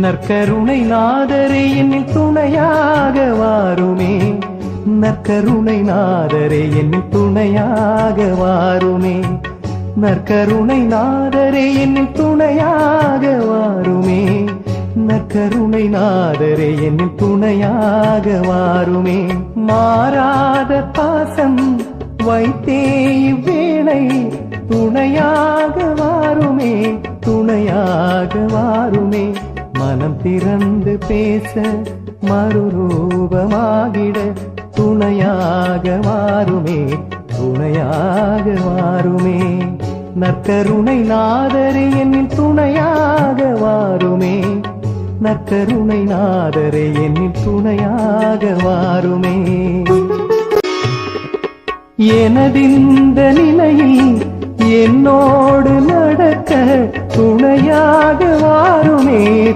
நற்கருணை நாதரே என்னில் துணையாக வாருமே. நற்கருணை நாதரே என்னில் துணையாக வாருமே. நற்கருணை நாதரே என்னில் துணையாக வாருமே. நற்கருணை நாதரே என்னில் துணையாக வாருமே. மாறாத பாசம் வைத்தே மனம் திறந்து பேச மறுரூபமாகிட துணையாக வாருமே துணையாக வாருமே நற்கருணை நாதரே என்னின் துணையாக வாருமே நற்கருணை நாதரே என்னின் துணையாக வாருமே எனதிந்த நிலையில் என்னோடு நடக்க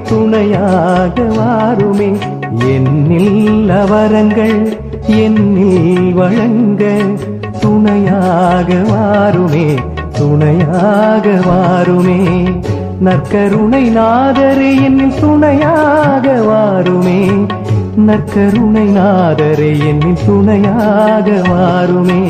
துணையாக வாருமே என்னில் அவரங்கள் என்னில் வழங்க துணையாக வாருமே துணையாக வாருமே நற்கருணை நாதரே என்னில் துணையாக வாருமே நற்கருணை நாதரே என்னில் துணையாக வாருமே